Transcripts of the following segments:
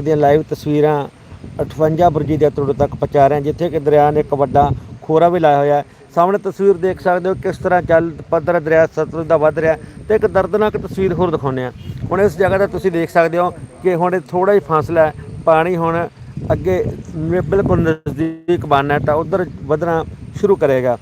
ਦੀਆਂ ਲਾਈਵ ਤਸਵੀਰਾਂ 58 ਬੁਰਜੀ ਦੇ ਅਤਰੁੜ ਤੱਕ ਪਹੁੰਚਾ ਰਹੇ ਹਾਂ ਜਿੱਥੇ ਕਿ ਦਰਿਆ ਨੇ ਇੱਕ ਵੱਡਾ ਖੋਰਾ ਵੀ ਲਾਇਆ ਹੋਇਆ ਹੈ। ਸਾਹਮਣੇ ਤਸਵੀਰ ਦੇਖ ਸਕਦੇ ਹੋ ਕਿਸ ਤਰ੍ਹਾਂ ਚੱਲ ਪੱਧਰ ਦਰਿਆ ਸਤਲੁਜ ਦਾ ਵੱਧ ਰਿਹਾ ਤੇ ਇੱਕ ਦਰਦਨਾਕ ਤਸਵੀਰ ਹੋਰ ਦਿਖਾਉਂਦੇ ਆ ਹੁਣ ਇਸ ਜਗ੍ਹਾ ਤੇ ਤੁਸੀਂ ਦੇਖ ਸਕਦੇ ਹੋ ਕਿ ਹੁਣ ਥੋੜਾ ਹੀ ਫਾਸਲਾ ਹੈ, ਪਾਣੀ ਹੁਣ ਅੱਗੇ ਬਿਲਕੁਲ ਨਜ਼ਦੀਕ ਬਣਨਾ ਤਾਂ ਉਧਰ ਵਧਣਾ ਸ਼ੁਰੂ ਕਰੇਗਾ।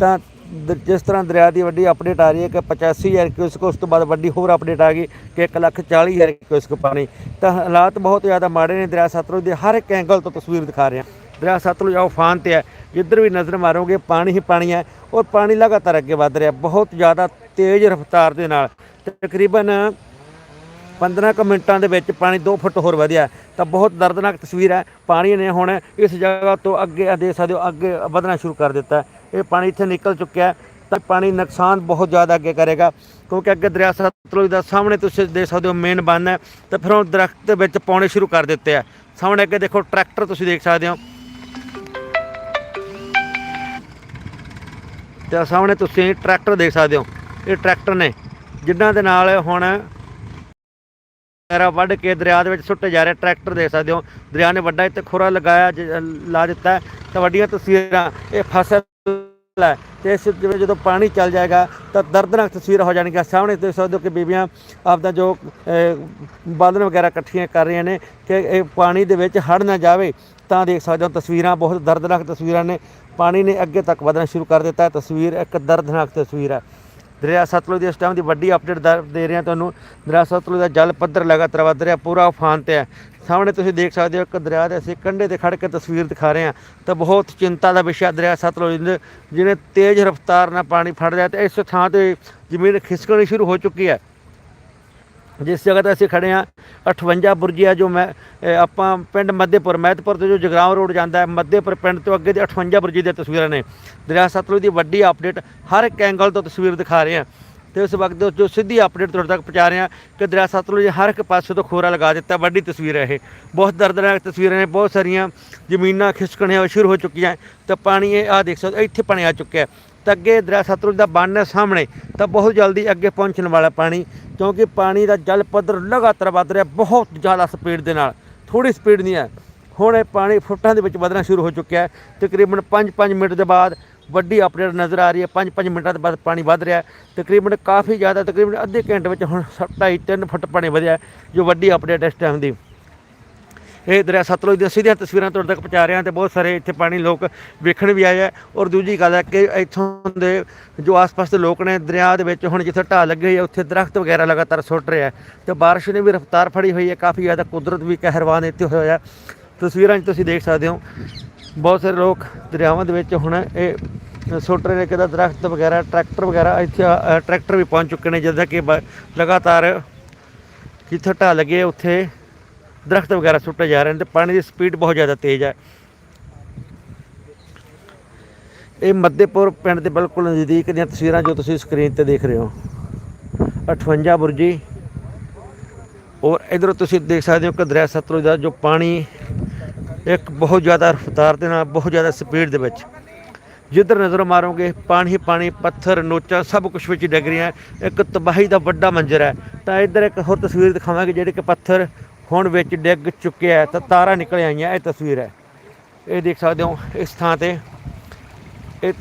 ਤਾਂ ਦ- ਜਿਸ ਤਰ੍ਹਾਂ ਦਰਿਆ ਦੀ ਵੱਡੀ ਅਪਡੇਟ ਆ ਰਹੀ ਹੈ ਕਿ 85000 ਕਿਊਸਕ ਉਸ ਤੋਂ ਬਾਅਦ ਵੱਡੀ ਹੋਰ ਅਪਡੇਟ ਆ ਗਈ ਕਿ 140000 ਕਿਊਸਕ ਪਾਣੀ। ਤਾਂ ਹਾਲਾਤ ਬਹੁਤ ਜ਼ਿਆਦਾ ਮਾੜੇ ਨੇ। ਦਰਿਆ ਸਤਲੁਜ ਦੇ ਹਰ ਇੱਕ ਐਂਗਲ ਤੋਂ ਤਸਵੀਰ ਦਿਖਾ ਰਹੇ। ਹਾਂ ਦਰਿਆ ਸਤਲੁਜ ਆ ਉਫਾਨ ਤੇ ਹੈ। ਜਿੱਧਰ ਵੀ ਨਜ਼ਰ ਮਾਰੋਗੇ, ਪਾਣੀ ਹੀ ਪਾਣੀ ਹੈ ਔਰ ਪਾਣੀ ਲਗਾਤਾਰ ਅੱਗੇ ਵੱਧ ਰਿਹਾ। ਬਹੁਤ ਜ਼ਿਆਦਾ ਤੇਜ਼ ਰਫ਼ਤਾਰ ਦੇ ਨਾਲ ਤਕਰੀਬਨ 15 ਕੁ ਮਿੰਟਾਂ ਦੇ ਵਿੱਚ ਪਾਣੀ 2 ਫੁੱਟ ਹੋਰ ਵਧਿਆ। ਤਾਂ ਬਹੁਤ ਦਰਦਨਾਕ ਤਸਵੀਰ ਹੈ। ਪਾਣੀ ਨੇ ਹੁਣ ਇਸ ਜਗ੍ਹਾ ਤੋਂ ਅੱਗੇ ਆ, ਦੇਖ ਸਕਦੇ ਹੋ, ਅੱਗੇ ਵਧਣਾ ਸ਼ੁਰੂ ਕਰ ਦਿੱਤਾ ਇਹ ਪਾਣੀ ਇੱਥੇ ਨਿਕਲ ਚੁੱਕਿਆ ਤਾਂ ਪਾਣੀ ਨੁਕਸਾਨ ਬਹੁਤ ਜ਼ਿਆਦਾ ਅੱਗੇ ਕਰੇਗਾ। ਕਿਉਂਕਿ ਅੱਗੇ ਦਰਿਆ ਸਤਲੁਜ ਦਾ ਸਾਹਮਣੇ ਤੁਸੀਂ ਦੇਖ ਸਕਦੇ ਹੋ ਮੇਨ ਬੰਨ ਹੈ। ਤਾਂ ਫਿਰ ਉਹ ਦਰਖਤ ਦੇ ਵਿੱਚ ਪਾਉਣੇ ਸ਼ੁਰੂ ਕਰ ਦਿੱਤੇ ਆ। ਸਾਹਮਣੇ ਅੱਗੇ ਦੇਖੋ, ਟਰੈਕਟਰ ਤੁਸੀਂ ਦੇਖ ਸਕਦੇ ਹੋ। ਤੇ ਸਾਹਮਣੇ ਤੁਸੀਂ ਟਰੈਕਟਰ ਦੇਖ ਸਕਦੇ ਹੋ। ਇਹ ਟਰੈਕਟਰ ਨੇ ਜਿਨ੍ਹਾਂ ਦੇ ਨਾਲ ਹੁਣ ਵਗੈਰਾ ਵੱਢ ਕੇ ਦਰਿਆ ਦੇ ਵਿੱਚ ਸੁੱਟੇ ਜਾ ਰਹੇ, ਟਰੈਕਟਰ ਦੇਖ ਸਕਦੇ ਹੋ। ਦਰਿਆ ਨੇ ਵੱਡਾ ਇੱਥੇ ਖੋਰਾ ਲਗਾਇਆ, ਜ- ਲਾ ਦਿੱਤਾ ਤਾਂ ਵੱਡੀਆਂ ਤਸਵੀਰਾਂ, ਇਹ ਫਸਲ ਹੈ ਤੇ ਇਸ ਜਿਵੇਂ ਜਦੋਂ ਪਾਣੀ ਚੱਲ ਜਾਏਗਾ, ਤਾਂ ਦਰਦਨਾਕ ਤਸਵੀਰਾਂ ਹੋ ਜਾਣਗੀਆਂ। ਸਾਹਮਣੇ ਦੇਖ ਸਕਦੇ ਹੋ ਕਿ ਬੀਬੀਆਂ ਆਪਦਾ ਜੋ ਬਾਲਣ ਵਗੈਰਾ ਇਕੱਠੀਆਂ ਕਰ ਰਹੀਆਂ ਨੇ ਕਿ ਇਹ ਪਾਣੀ ਦੇ ਵਿੱਚ ਹੜ ਨਾ ਜਾਵੇ, ਤਾਂ ਦੇਖ ਸਕਦੇ ਹੋ ਤਸਵੀਰਾਂ, ਬਹੁਤ ਦਰਦਨਾਕ ਤਸਵੀਰਾਂ ਨੇ। ਪਾਣੀ ਨੇ ਅੱਗੇ ਤੱਕ ਵਧਣਾ ਸ਼ੁਰੂ ਕਰ ਦਿੱਤਾ ਹੈ। ਤਸਵੀਰ ਇੱਕ ਦਰਦਨਾਕ ਤਸਵੀਰ ਹੈ। ਦਰਿਆ ਸਤਲੁਜ ਦੀ ਇਸ ਟਾਈਮ ਦੀ ਵੱਡੀ ਅਪਡੇਟ ਦੇ ਰਹੇ ਹਾਂ ਤੁਹਾਨੂੰ। ਦਰਿਆ ਸਤਲੁਜ ਦਾ ਜਲ ਪੱਧਰ ਲਗਾਤਾਰ ਵੱਧ ਰਿਹਾ, ਪੂਰਾ ਉਫਾਨ ਤੇ ਹੈ। ਸਾਹਮਣੇ ਤੁਸੀਂ ਦੇਖ ਸਕਦੇ ਹੋ ਇੱਕ ਦਰਿਆ ਦੇ ਅਸੀਂ ਕੰਢੇ ਤੇ ਖੜ ਕੇ ਤਸਵੀਰ ਦਿਖਾ ਰਹੇ ਹਾਂ। ਤਾਂ ਬਹੁਤ ਚਿੰਤਾ ਦਾ ਵਿਸ਼ਾ ਦਰਿਆ ਸਤਲੁਜ ਦੇ ਜਿਹਨੇ ਤੇਜ਼ ਰਫ਼ਤਾਰ ਨਾਲ ਪਾਣੀ ਫੜ ਰਿਹਾ ਤੇ ਇਸ ਥਾਂ ਤੇ ਜ਼ਮੀਨ ਖਿਸਕਣੀ ਸ਼ੁਰੂ ਹੋ ਚੁੱਕੀ ਹੈ। ਜਿਸ ਜਗ੍ਹਾ ਤੇ ਅਸੀਂ ਖੜੇ ਹਾਂ 58 ਬੁਰਜੀਆ ਜੋ ਮੈਂ ਆਪਾਂ ਪਿੰਡ ਮੱਧੇਪੁਰ ਮਹਿਤਪੁਰ ਤੋਂ ਜੋ ਜਗਰਾਉਂ ਰੋਡ ਜਾਂਦਾ ਹੈ ਮੱਧੇਪੁਰ ਪਿੰਡ ਤੋਂ ਅੱਗੇ ਦੀ 58 ਬੁਰਜੀ ਦੀਆਂ ਤਸਵੀਰਾਂ ਨੇ। ਦਰਿਆ ਸਤਲੁਜ ਦੀ ਵੱਡੀ ਅਪਡੇਟ ਹਰ ਇੱਕ ਐਂਗਲ ਤੋਂ ਤਸਵੀਰ ਦਿਖਾ ਰਹੇ ਹਾਂ। ਤੇ ਉਸ ਵਕਤ ਜੋ- ਜੋ ਸਿੱਧੀ ਅਪਡੇਟ ਤੁਹਾਡੇ ਤੱਕ ਪਹੁੰਚਾ ਰਹੇ ਹਾਂ ਕਿ ਦਰਿਆ ਸਤਲੁਜ ਹਰ ਇੱਕ ਪਾਸੇ ਤੋਂ ਖੋਰਾ ਲਗਾ ਦਿੱਤਾ ਵੱਡੀ ਤਸਵੀਰ ਹੈ ਇਹ। ਬਹੁਤ ਦਰਦਨਾਕ ਤਸਵੀਰਾਂ ਨੇ ਬਹੁਤ ਸਾਰੀਆਂ ਜ਼ਮੀਨਾਂ ਖਿਸਕਣੀਆਂ ਸ਼ੁਰੂ ਹੋ ਚੁੱਕੀਆਂ। ਤਾਂ ਪਾਣੀ ਇਹ ਆ ਦੇਖ ਸਕਦੇ ਹੋ, ਇੱਥੇ ਪਾਣੀ ਆ ਚੁੱਕਿਆ ਤਾਂ ਅੱਗੇ ਦਰਿਆ ਸਤਲੁਜ ਦਾ ਬੰਨ ਹੈ ਸਾਹਮਣੇ, ਤਾਂ ਬਹੁਤ ਜਲਦੀ ਅੱਗੇ ਪਹੁੰਚਣ ਵਾਲਾ ਪਾਣੀ, ਕਿਉਂਕਿ ਪਾਣੀ ਦਾ ਜਲ ਪੱਧਰ ਲਗਾਤਾਰ ਵੱਧ ਰਿਹਾ, ਬਹੁਤ ਜ਼ਿਆਦਾ ਸਪੀਡ ਦੇ ਨਾਲ ਥੋੜੀ ਸਪੀਡ ਨਹੀਂ ਹੈ। ਹੁਣ ਇਹ ਪਾਣੀ ਫੁੱਟਾਂ ਦੇ ਵਿੱਚ ਵਧਣਾ ਸ਼ੁਰੂ ਹੋ ਚੁੱਕਿਆ ਹੈ। ਤਕਰੀਬਨ 5-5 ਮਿੰਟ ਦੇ ਬਾਅਦ ਵੱਡੀ ਅਪਡੇਟ ਨਜ਼ਰ ਆ ਰਹੀ ਹੈ। 5-5 ਮਿੰਟਾਂ ਦੇ ਬਾਅਦ ਪਾਣੀ ਵੱਧ ਰਿਹਾ ਤਕਰੀਬਨ ਕਾਫੀ ਜ਼ਿਆਦਾ, ਤਕਰੀਬਨ ਅੱਧੇ ਘੰਟੇ ਵਿੱਚ ਹੁਣ 2.5-3 ਫੁੱਟ ਪਾਣੀ ਵਧਿਆ ਜੋ ਵੱਡੀ ਅਪਡੇਟ ਇਸ ਟਾਈਮ ਦੀ। ਇਹ ਦਰਿਆ ਸਤਲੁਜ ਦੀਆਂ ਸਿੱਧੀਆਂ ਤਸਵੀਰਾਂ ਤੁਹਾਡੇ ਤੱਕ ਪਹੁੰਚਾ ਰਿਹਾ ਹਾਂ ਤੇ ਬਹੁਤ ਸਾਰੇ ਇੱਥੇ ਪਾਣੀ ਲੋਕ ਵੇਖਣ ਵੀ ਆਏ ਆ। ਔਰ ਦੂਜੀ ਗੱਲ ਹੈ ਕਿ ਇੱਥੋਂ ਦੇ ਜੋ ਆਸ-ਪਾਸ ਦੇ ਲੋਕ ਨੇ ਦਰਿਆ ਦੇ ਵਿੱਚ ਹੁਣ ਜਿੱਥੇ ਢਾਹ ਲੱਗੇ ਹੋਈ ਹੈ ਉੱਥੇ ਦਰਖਤ ਵਗੈਰਾ ਲਗਾਤਾਰ ਸੁੱਟ ਰਿਹਾ ਹੈ ਤੇ ਬਾਰਿਸ਼ ਨੇ ਵੀ ਰਫ਼ਤਾਰ ਫੜੀ ਹੋਈ ਹੈ ਕਾਫੀ ਜ਼ਿਆਦਾ ਕੁਦਰਤ ਵੀ ਕਹਿਰਵਾਨ ਇੱਥੇ ਹੋਇਆ ਤਸਵੀਰਾਂ 'ਚ ਤੁਸੀਂ ਦੇਖ ਸਕਦੇ ਹੋ ਬਹੁਤ ਸਾਰੇ ਲੋਕ ਦਰਿਆਵਾਂ ਦੇ ਵਿੱਚ ਹੁਣ ਇਹ ਸੁੱਟ ਰਹੇ ਨੇ ਕਿਦਾ ਦਰਖਤ ਵਗੈਰਾ ਟਰੈਕਟਰ ਵਗੈਰਾ ਇੱਥੇ ਟਰੈਕਟਰ ਵੀ ਪਹੁੰਚ ਚੁੱਕੇ ਨੇ ਜਿੱਦਾਂ ਕਿ ਬ- ਲਗਾਤਾਰ ਜਿੱਥੇ ਢਾਹ ਲੱਗੇ ਹੈ, ਉੱਥੇ ਦਰਖਤ ਵਗੈਰਾ ਸੁੱਟੇ ਜਾ ਰਹੇ ਨੇ ਤੇ ਪਾਣੀ ਦੀ ਸਪੀਡ ਬਹੁਤ ਜ਼ਿਆਦਾ ਤੇਜ਼ ਹੈ। ਇਹ ਮੱਦੇਪੁਰ ਪਿੰਡ ਦੇ ਬਿਲਕੁਲ ਨਜ਼ਦੀਕ ਦੀਆਂ ਤਸਵੀਰਾਂ ਜੋ ਤੁਸੀਂ ਸਕਰੀਨ ਤੇ ਦੇਖ ਰਹੇ ਹੋ। 58 ਬੁਰਜੀ। ਔਰ ਇਧਰ ਤੁਸੀਂ ਦੇਖ ਸਕਦੇ ਹੋ ਕਿ ਦਰਿਆ ਸਤਲੁਜ ਦਾ ਜੋ ਪਾਣੀ ਇੱਕ ਬਹੁਤ ਜ਼ਿਆਦਾ ਰਫ਼ਤਾਰ ਦੇ ਨਾਲ, ਬਹੁਤ ਜ਼ਿਆਦਾ ਸਪੀਡ ਦੇ ਵਿੱਚ। ਜਿੱਧਰ ਨਜ਼ਰ ਮਾਰੋਗੇ, ਪਾਣੀ ਪਾਣੀ, ਪੱਥਰ, ਨੋਚਾਂ, ਸਭ ਕੁਝ ਵਿੱਚ ਡਿੱਗ ਰਿਹਾ ਇੱਕ ਤਬਾਹੀ ਦਾ ਵੱਡਾ ਮੰਜ਼ਰ ਹੈ। ਤਾਂ ਇੱਧਰ ਇੱਕ ਹੋਰ ਤਸਵੀਰ ਦਿਖਾਵਾਂਗੇ, ਜਿਹੜੇ ਕਿ ਪੱਥਰ ਹੁਣ ਵਿੱਚ ਡਿੱਗ ਚੁੱਕਿਆ ਹੈ, ਤਾਂ ਤਾਰਾਂ ਨਿਕਲ ਆਈਆਂ, ਇਹ ਤਸਵੀਰ ਹੈ। ਇਹ ਦੇਖ ਸਕਦੇ ਹੋ, ਇਸ ਥਾਂ ਤੇ ਇਹ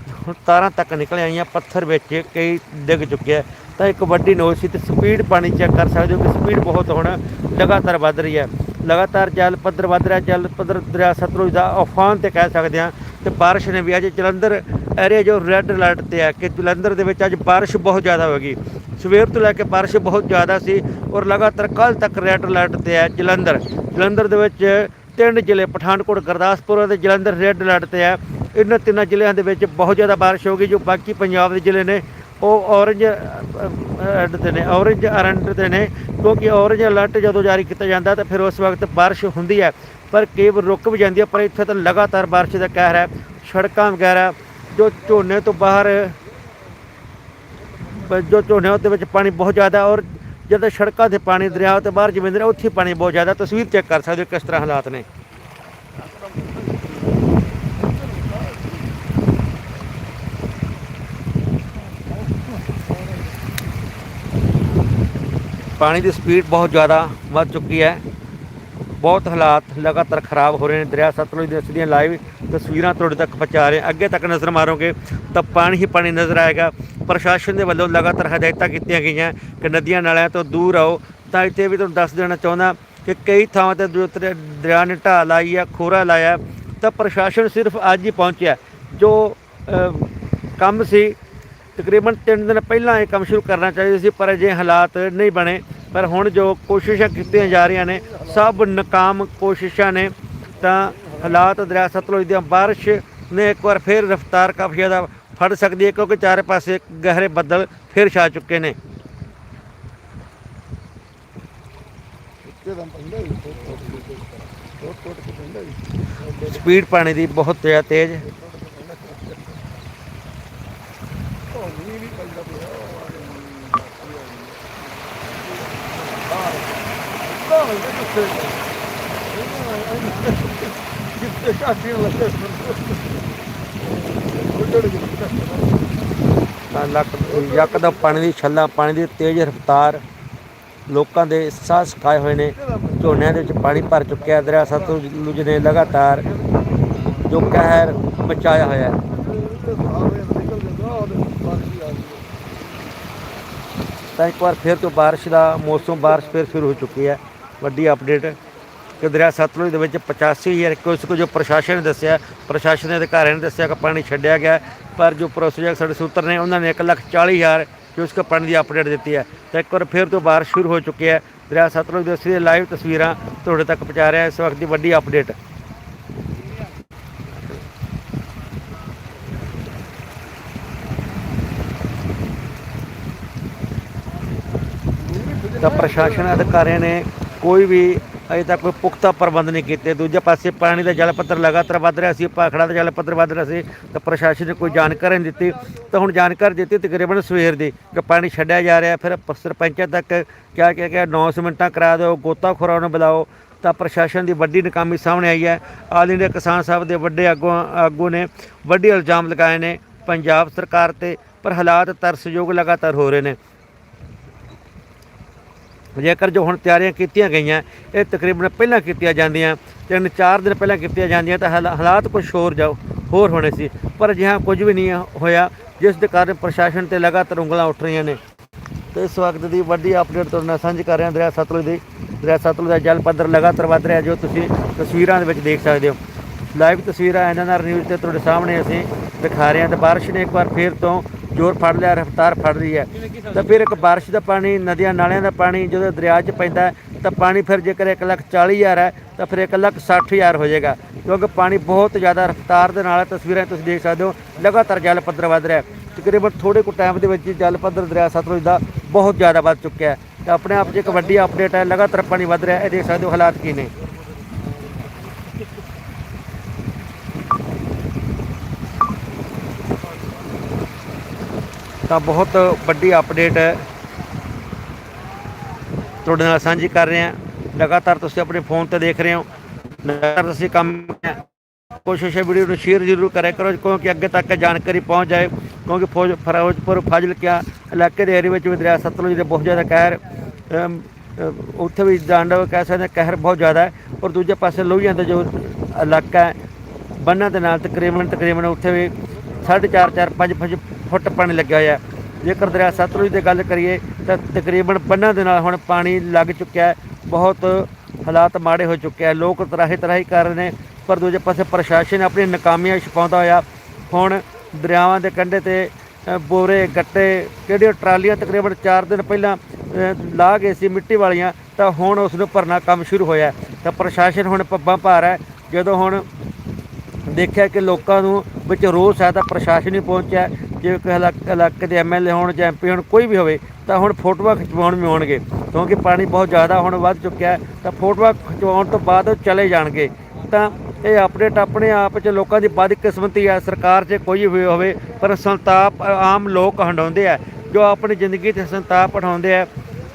ਤਾਰਾਂ ਤੱਕ ਨਿਕਲ ਆਈਆਂ, ਪੱਥਰ ਵਿੱਚ ਕਈ ਡਿੱਗ ਚੁੱਕਿਆ ਤਾਂ ਇੱਕ ਵੱਡੀ ਨੋਜ਼ ਸੀ, ਤੇ ਸਪੀਡ ਪਾਣੀ ਚੈੱਕ ਕਰ ਸਕਦੇ ਹੋ ਕਿ ਸਪੀਡ ਬਹੁਤ ਹੁਣ ਲਗਾਤਾਰ ਵੱਧ ਰਹੀ ਹੈ। ਲਗਾਤਾਰ ਜਲ ਪੱਧਰ ਵੱਧ ਰਿਹਾ ਜਲ ਪੱਧਰ ਦਰਿਆ ਸਤਲੁਜ ਦਾ ਉਫਾਨ ਤੇ ਕਹਿ ਸਕਦੇ ਹਾਂ ਤੇ ਬਾਰਿਸ਼ ਨੇ ਵੀ ਅੱਜ ਜਲੰਧਰ ਏਰੀਆ ਜੋ ਰੈੱਡ ਅਲਰਟ ਤੇ ਹੈ, ਕਿ ਜਲੰਧਰ ਦੇ ਵਿੱਚ ਅੱਜ ਬਾਰਿਸ਼ ਬਹੁਤ ਜ਼ਿਆਦਾ ਹੋਵੇਗੀ ਸਵੇਰ ਤੋਂ ਲੈ ਕੇ ਬਾਰਿਸ਼ ਬਹੁਤ ਜ਼ਿਆਦਾ ਸੀ ਔਰ ਲਗਾਤਾਰ ਕੱਲ ਤੱਕ ਰੈੱਡ ਅਲਰਟ ਤੇ ਹੈ ਜਲੰਧਰ। ਜਲੰਧਰ ਦੇ ਵਿੱਚ ਤਿੰਨ ਜ਼ਿਲ੍ਹੇ, ਪਠਾਨਕੋਟ, ਗੁਰਦਾਸਪੁਰ ਅਤੇ ਜਲੰਧਰ ਰੈੱਡ ਅਲਰਟ ਤੇ ਹੈ। ਇਹਨਾਂ ਤਿੰਨਾਂ ਜ਼ਿਲ੍ਹਿਆਂ ਦੇ ਵਿੱਚ ਬਹੁਤ ਜ਼ਿਆਦਾ ਬਾਰਿਸ਼ ਗਈ ਜੋ ਬਾਕੀ ਪੰਜਾਬ ਦੇ ਜ਼ਿਲ੍ਹੇ ਨੇ। ਉਹ ਔਰੰਜ ਅਲਰਟ ਤੇ ਨੇ, ਔਰੰਜ ਅਲਰਟ ਤੇ ਨੇ। ਕਿਉਂਕਿ ਔਰੰਜ ਅਲਰਟ ਜਦੋਂ ਜਾਰੀ ਕੀਤਾ ਜਾਂਦਾ ਤਾਂ ਫਿਰ ਉਸ ਵਕਤ ਬਾਰਿਸ਼ ਹੁੰਦੀ ਹੈ, ਪਰ ਕਈ ਰੁਕ ਵੀ ਜਾਂਦੀ ਹੈ, ਪਰ ਇੱਥੇ ਤਾਂ ਲਗਾਤਾਰ ਬਾਰਿਸ਼ ਦਾ ਕਹਿਰ ਹੈ, ਸੜਕਾਂ ਵਗੈਰਾ ਜੋ ਝੋਨੇ ਤੋਂ ਬਾਹਰ ਜੋ ਝੋਨੇ ਉਹਦੇ ਵਿੱਚ ਪਾਣੀ ਬਹੁਤ ਜ਼ਿਆਦਾ ਔਰ ਜਦੋਂ ਸੜਕਾਂ ਤੇ ਪਾਣੀ, ਦਰਿਆ 'ਤੇ ਬਾਹਰ ਜ਼ਮੀਨ ਨੇ ਉੱਥੇ ਪਾਣੀ ਬਹੁਤ ਜ਼ਿਆਦਾ ਤਸਵੀਰ ਚੈੱਕ ਕਰ ਸਕਦੇ ਹੋ ਕਿਸ ਤਰ੍ਹਾਂ ਹਾਲਾਤ ਨੇ। ਪਾਣੀ ਦੀ ਸਪੀਡ ਬਹੁਤ ਜ਼ਿਆਦਾ ਵੱਧ ਚੁੱਕੀ ਹੈ। ਬਹੁਤ ਹਾਲਾਤ ਲਗਾਤਾਰ ਖਰਾਬ ਹੋ ਰਹੇ ਨੇ, ਦਰਿਆ ਸਤਲੁਜ ਦੀਆਂ ਲਾਈਵ ਤਸਵੀਰਾਂ ਤੁਹਾਡੇ ਤੱਕ ਪਹੁੰਚਾ ਰਹੇ ਅੱਗੇ ਤੱਕ ਨਜ਼ਰ ਮਾਰੋਗੇ ਤਾਂ ਪਾਣੀ ਹੀ ਪਾਣੀ ਨਜ਼ਰ ਆਏਗਾ। ਪ੍ਰਸ਼ਾਸਨ ਦੇ ਵੱਲੋਂ ਲਗਾਤਾਰ ਹਦਾਇਤਾਂ ਕੀਤੀਆਂ ਗਈਆਂ ਕਿ ਨਦੀਆਂ ਨਾਲਿਆਂ ਤੋਂ ਦੂਰ ਆਓ। ਤਾਂ ਇੱਥੇ ਵੀ ਤੁਹਾਨੂੰ ਦੱਸ ਦੇਣਾ ਚਾਹੁੰਦਾ ਕਿ ਕਈ ਥਾਵਾਂ ਤੇ ਜੋ ਦਰ- ਦਰਿਆ ਨੇ ਢਾਹ ਲਾਈ ਆ, ਖੋਰਾ ਲਾਇਆ। ਤਾਂ ਪ੍ਰਸ਼ਾਸਨ ਸਿਰਫ ਅੱਜ ਹੀ ਪਹੁੰਚਿਆ। ਜੋ ਕੰਮ ਸੀ, ਤਕਰੀਬਨ 3 ਦਿਨ ਪਹਿਲਾਂ ਇਹ ਕੰਮ ਸ਼ੁਰੂ ਕਰਨਾ ਚਾਹੀਦਾ ਸੀ, ਪਰ ਅਜੇ ਹਾਲਾਤ ਨਹੀਂ ਬਣੇ। ਪਰ ਹੁਣ ਜੋ ਕੋਸ਼ਿਸ਼ਾਂ ਕੀਤੀਆਂ ਜਾ ਰਹੀਆਂ ਨੇ, ਸਭ ਨਾਕਾਮ ਕੋਸ਼ਿਸ਼ਾਂ ਨੇ। ਤਾਂ ਹਾਲਾਤ ਦਰਿਆ ਸਤਲੁਜ ਦੀਆਂ ਬਾਰਿਸ਼ ਨੇ ਇੱਕ ਵਾਰ ਫਿਰ ਰਫ਼ਤਾਰ ਕਾਫੀ ਜ਼ਿਆਦਾ ਫੜ ਸਕਦੀ ਹੈ, ਕਿਉਂਕਿ ਚਾਰੇ ਪਾਸੇ ਗਹਿਰੇ ਬੱਦਲ ਫਿਰ ਛਾ ਚੁੱਕੇ ਨੇ। ਸਪੀਡ ਪਾਣੀ ਦੀ ਬਹੁਤ ਤੇਜ਼ ਧੋਨੀ ਵੀ ਪੈਂਦਾ ਪਿਆ ਆਹ ਇਹ ਕਿੱਥੇ ਕਿੱਥੇ ਕਾਫੀ ਲੱਗੇ ਉੱਡੜ ਗਿਆ ਤਾਂ ਲੱਕ ਯਕਦਮ ਪਾਣੀ ਦੀ, ਛੱਲਾ ਪਾਣੀ ਦੀ ਤੇਜ਼ ਰਫ਼ਤਾਰ ਲੋਕਾਂ ਦੇ ਸਾਹ ਸਕਾਏ ਹੋਏ ਨੇ। ਝੋਨਿਆਂ ਦੇ ਵਿੱਚ ਪਾਣੀ ਭਰ ਚੁੱਕਿਆ ਦਰਿਆ ਸਤਲੁਜ ਨੇ ਲਗਾਤਾਰ ਜੋ ਕਹਿਰ ਮਚਾਇਆ ਹੋਇਆ ਹੈ। ਤਾਂ ਇੱਕ ਵਾਰ ਫਿਰ ਤੋਂ ਬਾਰਿਸ਼ ਦਾ ਮੌਸਮ ਬਾਰਿਸ਼ ਫਿਰ ਸ਼ੁਰੂ ਹੋ ਚੁੱਕੀ ਹੈ। ਵੱਡੀ ਅਪਡੇਟ ਕਿ ਦਰਿਆ ਸਤਲੁਜ ਦੇ ਵਿੱਚ 85000 ਕੁਛ ਕੁ ਜੋ ਪ੍ਰਸ਼ਾਸਨ ਨੇ ਦੱਸਿਆ, ਪ੍ਰਸ਼ਾਸਨ ਦੇ ਅਧਿਕਾਰੀਆਂ ਨੇ ਦੱਸਿਆ ਕਿ ਪਾਣੀ ਛੱਡਿਆ ਗਿਆ, ਪਰ ਜੋ ਪ੍ਰੋਸੈਜਰ ਸਾਡੇ ਸੂਤਰ ਨੇ, ਉਹਨਾਂ ਨੇ 140000 ਕਿਉਸਕ ਪਾਣੀ ਦੀ ਅਪਡੇਟ ਦਿੱਤੀ ਹੈ। ਤਾਂ ਇੱਕ ਵਾਰ ਫਿਰ ਤੋਂ ਬਾਰਿਸ਼ ਸ਼ੁਰੂ ਹੋ ਚੁੱਕੀ ਹੈ। ਦਰਿਆ ਸਤਲੁਜ ਦੇ ਸਿੱਧੇ ਲਾਈਵ ਤਸਵੀਰਾਂ ਤੁਹਾਡੇ ਤੱਕ ਪਹੁੰਚਾ ਰਿਹਾ ਇਸ ਵਕਤ ਦੀ ਵੱਡੀ ਅਪਡੇਟ। ਤਾਂ ਪ੍ਰਸ਼ਾਸਨ ਅਧਿਕਾਰੀਆਂ ਨੇ ਕੋਈ ਵੀ ਅਜੇ ਤੱਕ ਕੋਈ ਪੁਖਤਾ ਪ੍ਰਬੰਧ ਨਹੀਂ ਕੀਤੇ। ਦੂਜੇ ਪਾਸੇ ਪਾਣੀ ਦਾ ਜਲ ਪੱਧਰ ਲਗਾਤਾਰ ਵੱਧ ਰਿਹਾ ਸੀ ਭਾਖੜਾ ਦਾ ਜਲ ਪੱਧਰ ਵੱਧ ਰਿਹਾ ਸੀ, ਤਾਂ ਪ੍ਰਸ਼ਾਸਨ ਨੇ ਕੋਈ ਜਾਣਕਾਰੀ ਨਹੀਂ ਦਿੱਤੀ। ਤਾਂ ਹੁਣ ਜਾਣਕਾਰੀ ਦਿੱਤੀ ਤਕਰੀਬਨ ਸਵੇਰ ਦੀ ਕਿ ਪਾਣੀ ਛੱਡਿਆ ਜਾ ਰਿਹਾ, ਫਿਰ ਸਰਪੰਚਾਂ ਤੱਕ ਕਿਆ ਕਿ ਕਿ 9 ਕਰਾ ਦਿਓ ਗੋਤਾਖੋਰਾਂ ਨੂੰ ਬੁਲਾਓ, ਤਾਂ ਪ੍ਰਸ਼ਾਸਨ ਦੀ ਵੱਡੀ ਨਕਾਮੀ ਸਾਹਮਣੇ ਆਈ ਹੈ। ਆਲ ਇੰਡੀਆ ਕਿਸਾਨ ਸਾਹਿਬ ਦੇ ਵੱਡੇ ਆਗੂ ਆਗੂ ਨੇ ਵੱਡੇ ਇਲਜ਼ਾਮ ਲਗਾਏ ਨੇ। ਪੰਜਾਬ ਸਰਕਾਰ ਤੇ ਪਰ ਹਾਲਾਤ ਤਰਸਯੋਗ ਲਗਾਤਾਰ ਹੋ ਰਹੇ ਨੇ। ਜੇਕਰ ਜੋ ਹੁਣ ਤਿਆਰੀਆਂ ਕੀਤੀਆਂ ਗਈਆਂ, ਇਹ ਤਕਰੀਬਨ ਪਹਿਲਾਂ ਕੀਤੀਆਂ ਜਾਂਦੀਆਂ, ਤਿੰਨ ਚਾਰ ਦਿਨ ਪਹਿਲਾਂ ਕੀਤੀਆਂ ਜਾਂਦੀਆਂ, ਤਾਂ ਹਾਲਾ- ਹਾਲਾਤ ਕੁਝ ਹੋਰ ਜਾਓ, ਹੋਰ ਹੋਣੇ ਸੀ। ਪਰ ਅਜਿਹਾ ਕੁਝ ਵੀ ਨਹੀਂ ਹੋਇਆ, ਜਿਸ ਦੇ ਕਾਰਨ ਪ੍ਰਸ਼ਾਸਨ ਤੇ ਲਗਾਤਾਰ ਉਂਗਲਾਂ ਉੱਠ ਰਹੀਆਂ ਨੇ। ਤੇ ਇਸ ਵਕਤ ਦੀ ਵੱਡੀ ਅਪਡੇਟ ਤੁਹਾਡੇ ਨਾਲ ਸਾਂਝੀ ਕਰ ਰਿਹਾ ਦਰਿਆ ਸਤਲੁਜ ਦੀ, ਦਰਿਆ ਸਤਲੁਜ ਦਾ ਜਲ ਪੱਧਰ ਲਗਾਤਾਰ ਵੱਧ ਰਿਹਾ, ਜੋ ਤੁਸੀਂ ਤਸਵੀਰਾਂ ਦੇ ਵਿੱਚ ਦੇਖ ਸਕਦੇ ਹੋ। ਲਾਈਵ ਤਸਵੀਰਾਂ ਐਨਐਨਆਰ ਨਿਊਜ਼ ਤੇ ਤੁਹਾਡੇ ਸਾਹਮਣੇ ਅਸੀਂ ਦਿਖਾ ਰਹੇ ਹਾਂ, ਤੇ ਬਾਰਿਸ਼ ਨੇ ਇੱਕ ਵਾਰ ਫੇਰ ਤੋਂ ਜ਼ੋਰ ਫੜ ਲਿਆ, ਰਫ਼ਤਾਰ ਫੜ ਰਹੀ ਹੈ। ਤਾਂ ਫਿਰ ਇੱਕ ਬਾਰਿਸ਼ ਦਾ ਪਾਣੀ, ਨਦੀਆਂ ਨਾਲਿਆਂ ਦਾ ਪਾਣੀ, ਜਦੋਂ ਦਰਿਆ 'ਚ ਪੈਂਦਾ ਤਾਂ ਪਾਣੀ ਫਿਰ ਜੇਕਰ ਇੱਕ ਲੱਖ ਚਾਲੀ ਹਜ਼ਾਰ ਹੈ, ਤਾਂ ਫਿਰ ਇੱਕ ਲੱਖ ਸੱਠ ਹਜ਼ਾਰ ਹੋ ਜਾਏਗਾ। ਕਿਉਂਕਿ ਪਾਣੀ ਬਹੁਤ ਜ਼ਿਆਦਾ ਰਫ਼ਤਾਰ ਦੇ ਨਾਲ ਤਸਵੀਰਾਂ ਤੁਸੀਂ ਦੇਖ ਸਕਦੇ ਹੋ, ਲਗਾਤਾਰ ਜਲ ਪੱਧਰ ਵੱਧ ਰਿਹਾ ਤਕਰੀਬਨ ਥੋੜੇ ਕੁ ਟਾਈਮ ਦੇ ਵਿੱਚ ਜਲ ਪੱਧਰ ਦਰਿਆ ਸਤਲੁਜ ਦਾ ਬਹੁਤ ਜ਼ਿਆਦਾ ਵੱਧ ਚੁੱਕਿਆ ਹੈ। ਤਾਂ ਆਪਣੇ ਆਪ 'ਚ ਇੱਕ ਵੱਡੀ ਅਪਡੇਟ ਹੈ, ਲਗਾਤਾਰ ਪਾਣੀ ਵੱਧ ਰਿਹਾ ਇਹ ਦੇਖ ਸਕਦੇ ਹੋ ਹਾਲਾਤ ਕੀ ਨੇ। ਤਾਂ ਬਹੁਤ ਵੱਡੀ ਅਪਡੇਟ ਤੁਹਾਡੇ ਨਾਲ ਸਾਂਝੀ ਕਰ ਰਹੇ ਹਾਂ। ਲਗਾਤਾਰ ਤੁਸੀਂ ਆਪਣੇ ਫੋਨ ਤੇ ਦੇਖ ਰਹੇ ਹੋ। ਲਗਾਤਾਰ ਅਸੀਂ ਕੰਮ ਕੋਸ਼ਿਸ਼ ਹੈ ਵੀਡੀਓ ਨੂੰ ਸ਼ੇਅਰ ਜ਼ਰੂਰ ਕਰਿਆ ਕਰੋ ਕਿਉਂਕਿ ਅੱਗੇ ਤੱਕ ਜਾਣਕਾਰੀ ਪਹੁੰਚ ਜਾਏ। ਕਿਉਂਕਿ ਫੌਜ ਫਿਰੋਜ਼ਪੁਰ ਫਾਜ਼ਿਲਕਿਆ ਇਲਾਕੇ ਦੇ ਏਰੀਆ ਵਿੱਚ ਵੀ ਦਰਿਆ ਸਤਲੁਜ ਦੇ ਬਹੁਤ ਜ਼ਿਆਦਾ ਕਹਿਰ ਉੱਥੇ ਵੀ ਜਾਂਡਵ ਕਹਿ ਸਕਦੇ ਹਾਂ, ਕਹਿਰ ਬਹੁਤ ਜ਼ਿਆਦਾ ਹੈ। ਔਰ ਦੂਜੇ ਪਾਸੇ ਲੋਹੀਆਂ ਦਾ ਜੋ ਇਲਾਕਾ ਹੈ ਬੰਨਾਂ ਦੇ ਨਾਲ ਤਕਰੀਬਨ ਤਕਰੀਬਨ ਉੱਥੇ ਵੀ 4.5 4 5 5 ਫੁੱਟ ਪਾਣੀ ਲੱਗਿਆ ਹੋਇਆ ਜੇਕਰ ਦਰਿਆ ਸਤਲੁਜ ਦੀ ਗੱਲ ਕਰੀਏ ਤਾਂ ਤਕਰੀਬਨ ਬੰਨਾਂ ਦੇ ਨਾਲ ਹੁਣ ਪਾਣੀ ਲੱਗ ਚੁੱਕਿਆ ਹੈ। ਬਹੁਤ ਹਾਲਾਤ ਮਾੜੇ ਹੋ ਚੁੱਕੇ ਆ ਲੋਕ ਤਰਾਹੇ ਤਰਾਹੀ ਕਰ ਰਹੇ ਨੇ ਪਰ ਦੂਜੇ ਪਾਸੇ ਪ੍ਰਸ਼ਾਸਨ ਆਪਣੀ ਨਕਾਮੀਆਂ ਛਪਾਉਂਦਾ ਹੋਇਆ ਹੁਣ ਦਰਿਆਵਾਂ ਦੇ ਕੰਢੇ ਤੇ ਬੋਰੇ ਗੱਟੇ ਕਿਹੜੀਆਂ ਟਰਾਲੀਆਂ ਤਕਰੀਬਨ 4 ਦਿਨ ਪਹਿਲਾਂ ਅ, ਲਾ ਗਏ ਸੀ ਮਿੱਟੀ ਵਾਲੀਆਂ ਤਾਂ ਹੁਣ ਉਸ ਨੂੰ ਭਰਨਾ ਕੰਮ ਸ਼ੁਰੂ ਹੋਇਆ ਤਾਂ ਪ੍ਰਸ਼ਾਸਨ ਹੁਣ ਪੱਬਾਂ ਭਾਰ ਹੈ। ਜਦੋਂ ਹੁਣ ਦੇਖਿਆ ਕਿ ਲੋਕਾਂ ਨੂੰ ਵਿੱਚ ਰੋਸ ਹੈ ਤਾਂ ਪ੍ਰਸ਼ਾਸਨ ਹੀ ਪਹੁੰਚਿਆ ਜੇ ਕੋਈ ਇਲਾਕ- ਇਲਾਕੇ ਦੇ ਐਮਐਲਏ ਹੋਣ ਜਾਂ ਐਮਪੀ ਹੋਣ, ਕੋਈ ਵੀ ਹੋਵੇ, ਤਾਂ ਹੁਣ ਫੋਟੋਆਂ ਖਿਚਵਾਉਣ ਵੀ ਆਉਣਗੇ ਕਿਉਂਕਿ ਪਾਣੀ ਬਹੁਤ ਜ਼ਿਆਦਾ ਹੁਣ ਵੱਧ ਚੁੱਕਿਆ ਤਾਂ ਫੋਟੋਆਂ ਖਿਚਵਾਉਣ ਤੋਂ ਬਾਅਦ ਉਹ ਚਲੇ ਜਾਣਗੇ। ਤਾਂ ਇਹ ਅਪਡੇਟ ਆਪਣੇ ਆਪ 'ਚ ਲੋਕਾਂ ਦੀ ਬਦਕਿਸਮਤੀ ਹੈ, ਸਰਕਾਰ 'ਚ ਕੋਈ ਵੀ ਹੋਵੇ, ਪਰ ਸੰਤਾਪ ਆਮ ਲੋਕ ਹੰਡਾਉਂਦੇ ਆ। ਜੋ ਆਪਣੀ ਜ਼ਿੰਦਗੀ 'ਤੇ ਸੰਤਾਪ ਉਠਾਉਂਦੇ ਆ,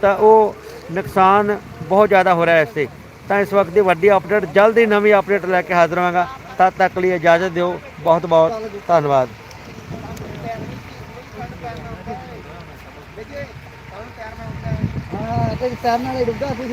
ਤਾਂ ਉਹ ਨੁਕਸਾਨ ਬਹੁਤ ਜ਼ਿਆਦਾ ਹੋ ਰਿਹਾ ਇਸ 'ਤੇ ਤਾਂ ਇਸ ਵਕਤ ਦੀ ਵੱਡੀ ਅਪਡੇਟ, ਜਲਦੀ ਨਵੀਂ ਅਪਡੇਟ ਲੈ ਕੇ ਹਾਜ਼ਰ ਹੋਵਾਂਗਾ ਤਦ ਤੱਕ ਲਈ ਇਜਾਜ਼ਤ ਦਿਓ। ਬਹੁਤ ਬਹੁਤ ਧੰਨਵਾਦ। ਹਾਂ ਤੈਰਨਾ ਲਈ ਡੁੱਬਦਾ ਸੀ